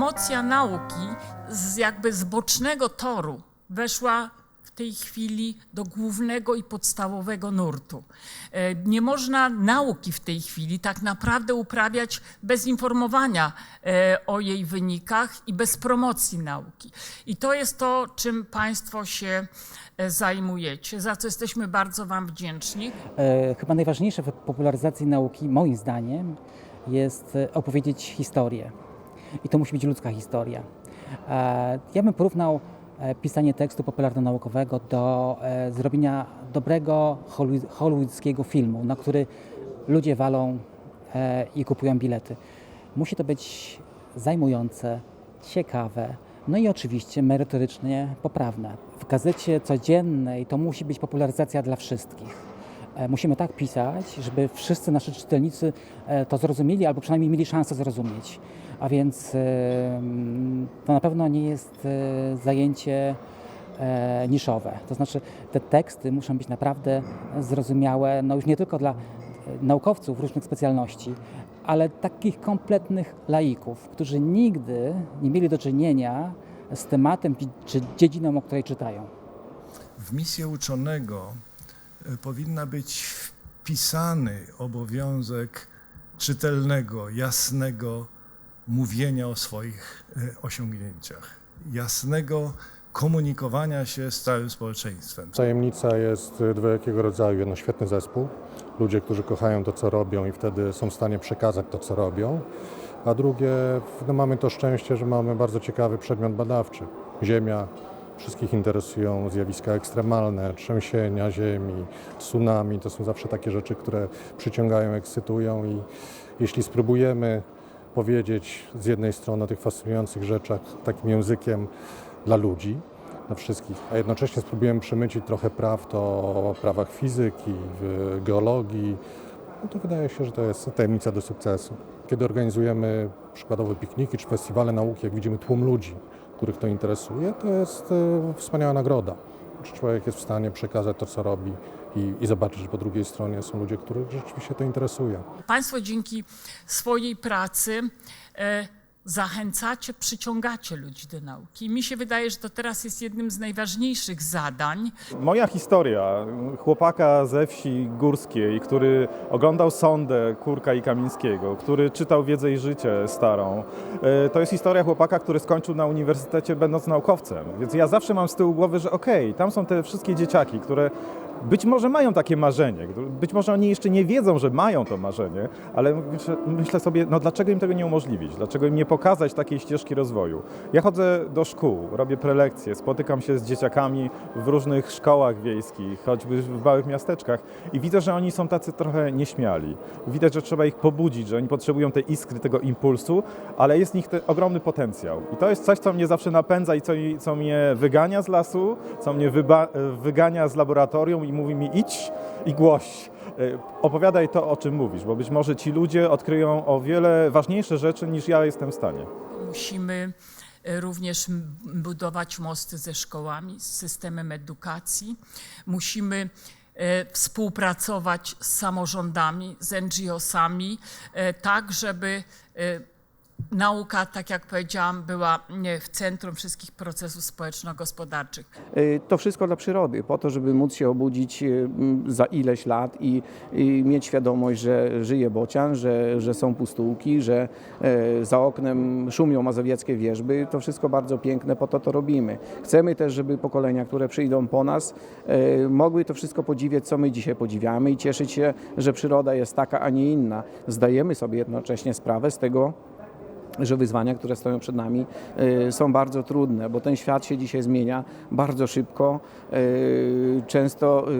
promocja nauki z jakby z bocznego toru weszła w tej chwili do głównego i podstawowego nurtu. E, Nie można nauki w tej chwili tak naprawdę uprawiać bez informowania e, o jej wynikach i bez promocji nauki. I to jest to, czym Państwo się e, zajmujecie, za co jesteśmy bardzo Wam wdzięczni. Chyba najważniejsze w popularyzacji nauki, moim zdaniem, jest opowiedzieć historię. I to musi być ludzka historia. E, Ja bym porównał e, pisanie tekstu popularno-naukowego do e, zrobienia dobrego holly- hollywoodzkiego filmu, na który ludzie walą i kupują bilety. Musi to być zajmujące, ciekawe, no i oczywiście merytorycznie poprawne. W gazecie codziennej to musi być popularyzacja dla wszystkich. E, Musimy tak pisać, żeby wszyscy nasi czytelnicy e, to zrozumieli, albo przynajmniej mieli szansę zrozumieć. A więc to na pewno nie jest e, zajęcie niszowe. To znaczy te teksty muszą być naprawdę zrozumiałe, no już nie tylko dla naukowców różnych specjalności, ale takich kompletnych laików, którzy nigdy nie mieli do czynienia z tematem czy dziedziną, o której czytają. W misję uczonego powinna być wpisany obowiązek czytelnego, jasnego mówienia o swoich e, osiągnięciach, jasnego komunikowania się z całym społeczeństwem. Tajemnica jest dwojakiego rodzaju. Jedno świetny zespół, ludzie, którzy kochają to, co robią i wtedy są w stanie przekazać to, co robią. A drugie, no mamy to szczęście, że mamy bardzo ciekawy przedmiot badawczy. Ziemia, wszystkich interesują zjawiska ekstremalne, trzęsienia ziemi, tsunami. To są zawsze takie rzeczy, które przyciągają, ekscytują i jeśli spróbujemy powiedzieć z jednej strony o tych fascynujących rzeczach takim językiem dla ludzi, dla wszystkich, a jednocześnie spróbujemy przemycić trochę praw to o prawach fizyki, geologii, no to wydaje się, że to jest tajemnica do sukcesu. Kiedy organizujemy przykładowe pikniki czy festiwale nauki, jak widzimy tłum ludzi, których to interesuje, to jest e, wspaniała nagroda. Człowiek jest w stanie przekazać to, co robi i, i zobaczyć, że po drugiej stronie są ludzie, których rzeczywiście to interesuje. Państwo dzięki swojej pracy e, zachęcacie, przyciągacie ludzi do nauki. Mi się wydaje, że to teraz jest jednym z najważniejszych zadań. Moja historia chłopaka ze wsi górskiej, który oglądał sondę Kurka i Kamińskiego, który czytał Wiedzę i Życie starą, e, to jest historia chłopaka, który skończył na uniwersytecie będąc naukowcem. Więc ja zawsze mam z tyłu głowy, że okej, tam są te wszystkie dzieciaki, które być może mają takie marzenie, być może oni jeszcze nie wiedzą, że mają to marzenie, ale myślę, sobie, no dlaczego im tego nie umożliwić? Dlaczego im nie pokazać takiej ścieżki rozwoju? Ja chodzę do szkół, robię prelekcje, spotykam się z dzieciakami w różnych szkołach wiejskich, choćby w małych miasteczkach i widzę, że oni są tacy trochę nieśmiali. Widać, że trzeba ich pobudzić, że oni potrzebują tej iskry, tego impulsu, ale jest w nich ogromny potencjał. I to jest coś, co mnie zawsze napędza i co, co mnie wygania z lasu, co mnie wygania z laboratorium i mówi mi idź i głoś. E, Opowiadaj to, o czym mówisz, bo być może ci ludzie odkryją o wiele ważniejsze rzeczy niż ja jestem w stanie. Musimy e, również budować mosty ze szkołami, z systemem edukacji. Musimy e, współpracować z samorządami, z NGO-sami, tak żeby nauka, tak jak powiedziałam, była e, w centrum wszystkich procesów społeczno-gospodarczych. Y, To wszystko dla przyrody, po to, żeby móc się obudzić m, za ileś lat i, i mieć świadomość, że żyje bocian, że, że są pustułki, że e, za oknem szumią mazowieckie wierzby. To wszystko bardzo piękne, po to to robimy. Chcemy też, żeby pokolenia, które przyjdą po nas, e, mogły to wszystko podziwiać, co my dzisiaj podziwiamy i cieszyć się, że przyroda jest taka, a nie inna. Zdajemy sobie jednocześnie sprawę z tego, że wyzwania, które stoją przed nami, y, są bardzo trudne, bo ten świat się dzisiaj zmienia bardzo szybko. Y, Często y,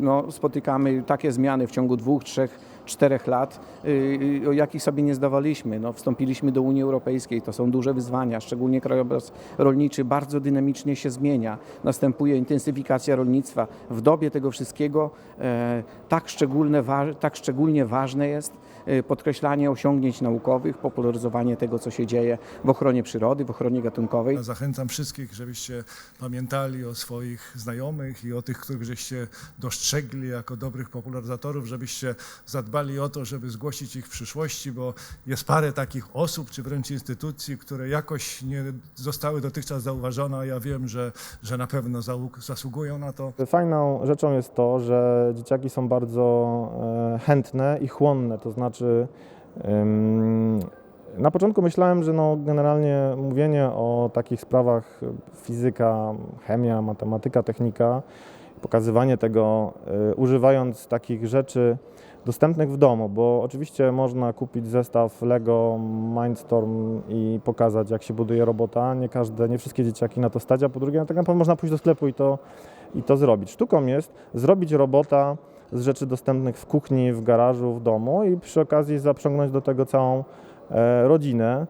no, spotykamy takie zmiany w ciągu dwóch, trzech, czterech lat, y, o jakich sobie nie zdawaliśmy. No, wstąpiliśmy do Unii Europejskiej, to są duże wyzwania, szczególnie krajobraz rolniczy bardzo dynamicznie się zmienia. Następuje intensyfikacja rolnictwa. W dobie tego wszystkiego e, tak, szczególne, tak szczególnie ważne jest e, podkreślanie osiągnięć naukowych, popularyzowanie tego, co się dzieje w ochronie przyrody, w ochronie gatunkowej. Zachęcam wszystkich, żebyście pamiętali o swoich znajomych i o tych, których żeście dostrzegli jako dobrych popularyzatorów, żebyście zadbali dbali o to, żeby zgłosić ich w przyszłości, bo jest parę takich osób, czy wręcz instytucji, które jakoś nie zostały dotychczas zauważone, a ja wiem, że, że na pewno zasługują na to. Fajną rzeczą jest to, że dzieciaki są bardzo e, chętne i chłonne, to znaczy na początku myślałem, że no generalnie mówienie o takich sprawach fizyka, chemia, matematyka, technika, pokazywanie tego y, używając takich rzeczy dostępnych w domu, bo oczywiście można kupić zestaw Lego Mindstorm i pokazać jak się buduje robota. Nie każde, nie wszystkie dzieciaki na to stać, a po drugie no, tak naprawdę można pójść do sklepu i to, i to zrobić. Sztuką jest zrobić robota z rzeczy dostępnych w kuchni, w garażu, w domu i przy okazji zaprzągnąć do tego całą e, rodzinę.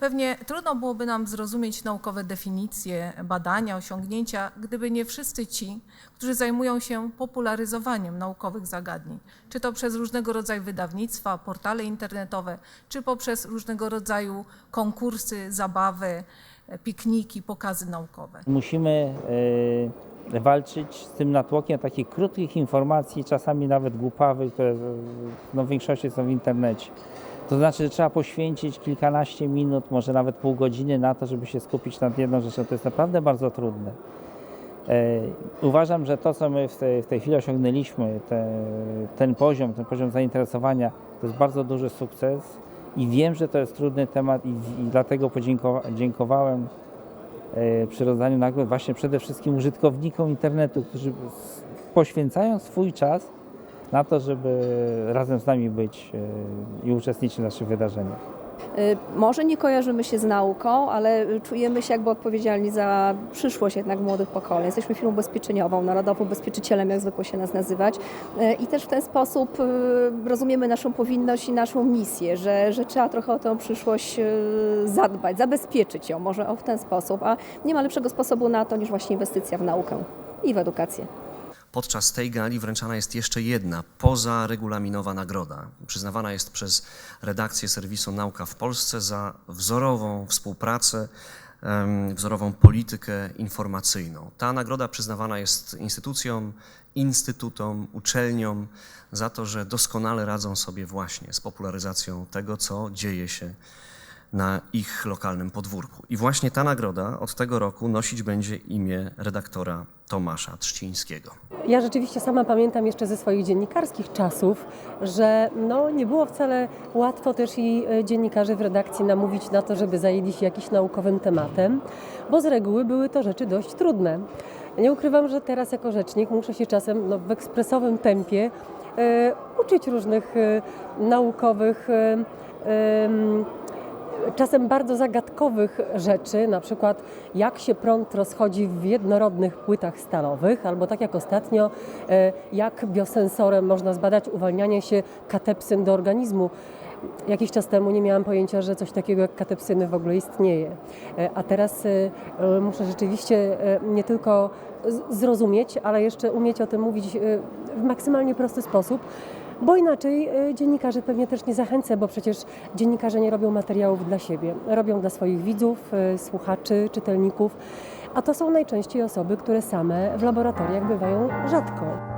Pewnie trudno byłoby nam zrozumieć naukowe definicje, badania, osiągnięcia, gdyby nie wszyscy ci, którzy zajmują się popularyzowaniem naukowych zagadnień, czy to przez różnego rodzaju wydawnictwa, portale internetowe, czy poprzez różnego rodzaju konkursy, zabawy, pikniki, pokazy naukowe. Musimy e, walczyć z tym natłokiem takich krótkich informacji, czasami nawet głupawych, które no, w większości są w internecie. To znaczy, że trzeba poświęcić kilkanaście minut, może nawet pół godziny na to, żeby się skupić nad jedną rzeczą. To jest naprawdę bardzo trudne. E, Uważam, że to, co my w tej, w tej chwili osiągnęliśmy, te, ten poziom, ten poziom zainteresowania, to jest bardzo duży sukces i wiem, że to jest trudny temat i, i dlatego podziękowa- dziękowałem e, przy rozdaniu nagród właśnie przede wszystkim użytkownikom internetu, którzy poświęcają swój czas na to, żeby razem z nami być e, i uczestniczyć w naszych wydarzeniach. Y, Może nie kojarzymy się z nauką, ale czujemy się jakby odpowiedzialni za przyszłość jednak młodych pokoleń. Jesteśmy firmą ubezpieczeniową, narodowym ubezpieczycielem, jak zwykło się nas nazywać. Y, I też w ten sposób rozumiemy naszą powinność i naszą misję, że, że trzeba trochę o tę przyszłość zadbać, zabezpieczyć ją, może w ten sposób. A nie ma lepszego sposobu na to niż właśnie inwestycja w naukę i w edukację. Podczas tej gali wręczana jest jeszcze jedna pozaregulaminowa nagroda. Przyznawana jest przez redakcję serwisu Nauka w Polsce za wzorową współpracę, wzorową politykę informacyjną. Ta nagroda przyznawana jest instytucjom, instytutom, uczelniom za to, że doskonale radzą sobie właśnie z popularyzacją tego, co dzieje się na ich lokalnym podwórku. I właśnie ta nagroda od tego roku nosić będzie imię redaktora Tomasza Trzcińskiego. Ja rzeczywiście sama pamiętam jeszcze ze swoich dziennikarskich czasów, że no, nie było wcale łatwo też i e, dziennikarzy w redakcji namówić na to, żeby zajęli się jakimś naukowym tematem, bo z reguły były to rzeczy dość trudne. Nie ukrywam, że teraz jako rzecznik muszę się czasem no, w ekspresowym tempie e, uczyć różnych e, naukowych em, czasem bardzo zagadkowych rzeczy, na przykład jak się prąd rozchodzi w jednorodnych płytach stalowych, albo tak jak ostatnio, e, jak biosensorem można zbadać uwalnianie się katepsyn do organizmu. Jakiś czas temu nie miałam pojęcia, że coś takiego jak katepsyny w ogóle istnieje. E, A teraz e, muszę rzeczywiście nie tylko zrozumieć, ale jeszcze umieć o tym mówić w maksymalnie prosty sposób, bo inaczej e, dziennikarze pewnie też nie zachęcę, bo przecież dziennikarze nie robią materiałów dla siebie, robią dla swoich widzów, e, słuchaczy, czytelników, a to są najczęściej osoby, które same w laboratoriach bywają rzadko.